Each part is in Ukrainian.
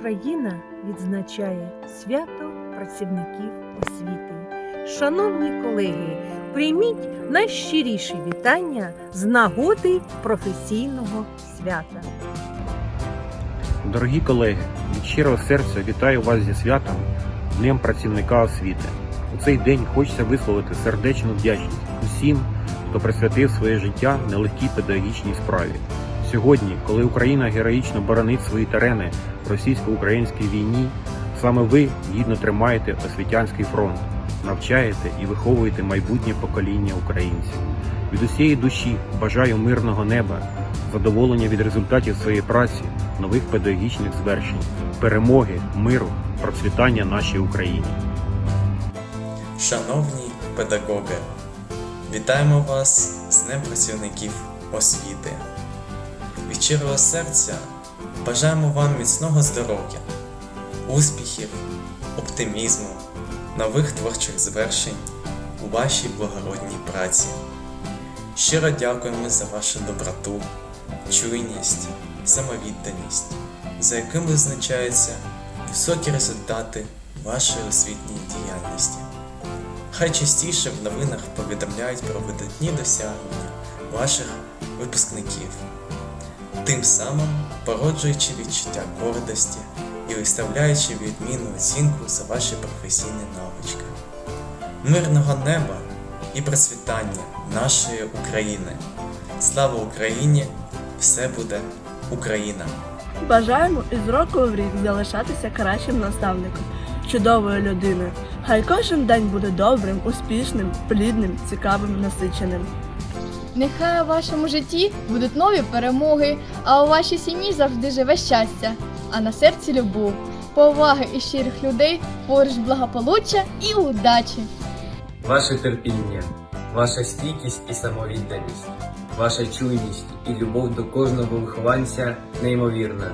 Україна відзначає свято працівників освіти. Шановні колеги, прийміть найщиріші вітання з нагоди професійного свята. Дорогі колеги, від щирого серця вітаю вас зі святом Днем працівника освіти. У цей день хочеться висловити сердечну вдячність усім, хто присвятив своє життя нелегкій педагогічній справі. Сьогодні, коли Україна героїчно боронить свої терени в російсько-українській війні, саме ви гідно тримаєте освітянський фронт, навчаєте і виховуєте майбутнє покоління українців. Від усієї душі бажаю мирного неба, задоволення від результатів своєї праці, нових педагогічних звершень, перемоги, миру, процвітання нашій Україні. Шановні педагоги, вітаємо вас з Днем працівників освіти. Від щирого серця бажаємо вам міцного здоров'я, успіхів, оптимізму, нових творчих звершень у вашій благородній праці. Щиро дякуємо за вашу доброту, чуйність, самовідданість, за якими визначаються високі результати вашої освітньої діяльності. Хай частіше в новинах повідомляють про видатні досягнення ваших випускників, тим самим породжуючи відчуття гордості і виставляючи відмінну оцінку за ваші професійні навички. Мирного неба і процвітання нашої України. Слава Україні! Все буде Україна! Бажаємо із року в рік залишатися кращим наставником, чудовою людиною. Хай кожен день буде добрим, успішним, плідним, цікавим, насиченим. Нехай у вашому житті будуть нові перемоги, а у вашій сім'ї завжди живе щастя, а на серці любов, поваги і щирих людей, поруч благополуччя і удачі. Ваше терпіння, ваша стійкість і самовідданість, ваша чуйність і любов до кожного вихованця неймовірна.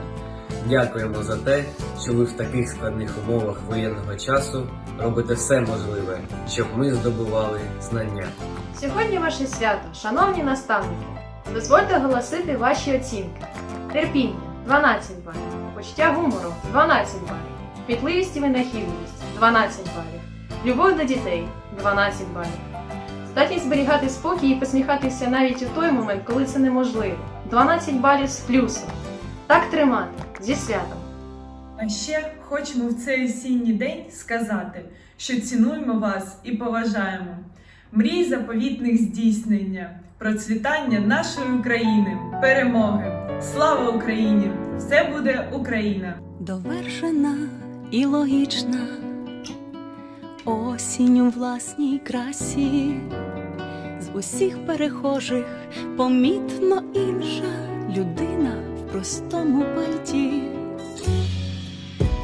Дякуємо за те, що ви в таких складних умовах воєнного часу робите все можливе, щоб ми здобували знання. Сьогодні ваше свято, шановні наставники. Дозвольте оголосити ваші оцінки. Терпіння 12 балів, почуття гумору 12 балів, кмітливість і винахідливість 12 балів, любов до дітей 12 балів. Здатність зберігати спокій і посміхатися навіть у той момент, коли це неможливо. 12 балів з плюсом. Так тримати зі святом. А ще хочемо в цей осінній день сказати, що цінуємо вас і поважаємо. Мрій заповітних здійснення, процвітання нашої України, перемоги. Слава Україні! Все буде Україна! довершена і логічна, осінь у власній красі, з усіх перехожих помітно інша людина в простому пальті.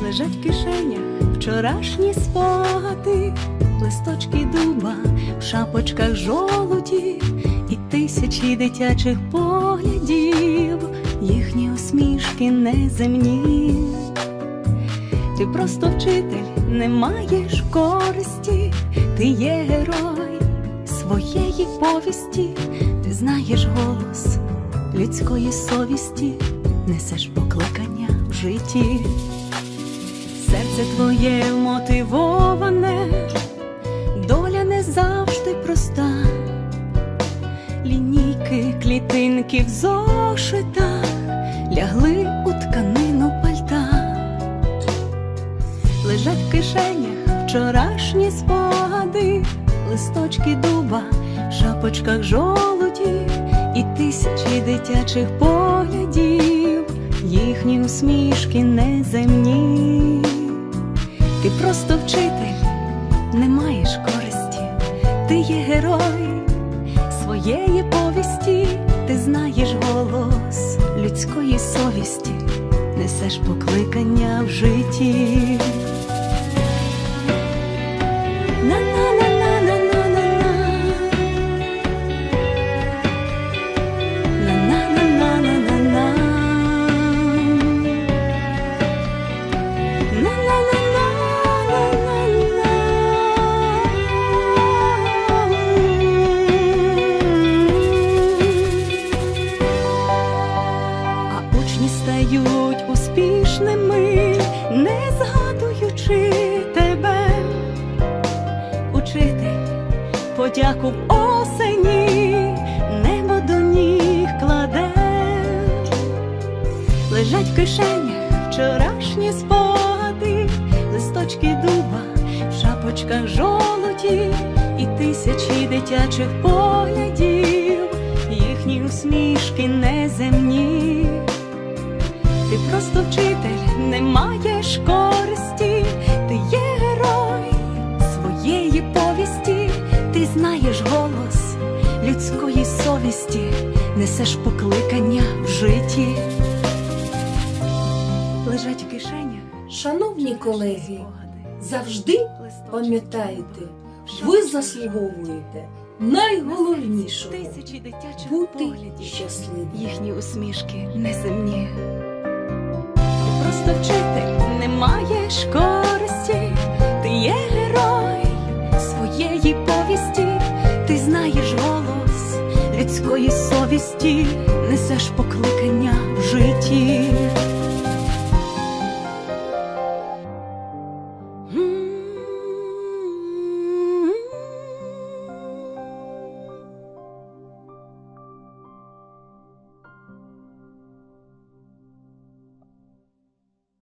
Лежать в кишенях вчорашні спогади, листочки дуба в шапочках жолуді і тисячі дитячих поглядів, їхні усмішки неземні. Ти просто вчитель, не маєш користі, ти є герой своєї повісті, ти знаєш голос людської совісті, несеш покликання в житті. Серце твоє мотивоване, клітинки в зошитах лягли у тканину пальта, лежать в кишенях вчорашні спогади, листочки дуба, в шапочках жолуді і тисячі дитячих поглядів, їхні усмішки неземні. Ти просто вчитель, не маєш користі, ти є герой своєї повісті, ти знаєш голос людської совісті, несеш покликання в житті. На-на-на-на-на-на-на-на. Подяку в осені, небо до ніг кладе, лежать в кишенях вчорашні спогади, листочки дуба, в шапочках жолоді і тисячі дитячих поглядів, їхні усмішки неземні. Ти просто вчитель, не маєш користі, людської совісті, несеш покликання в житті. Лежать в кишенях. Шановні колеги, завжди пам'ятайте, ви заслуговуєте дитячих бути щасливим. їхні усмішки неземні. Ти просто вчитель, не маєш користі, ти є герой людської совісті, несеш покликання в житті.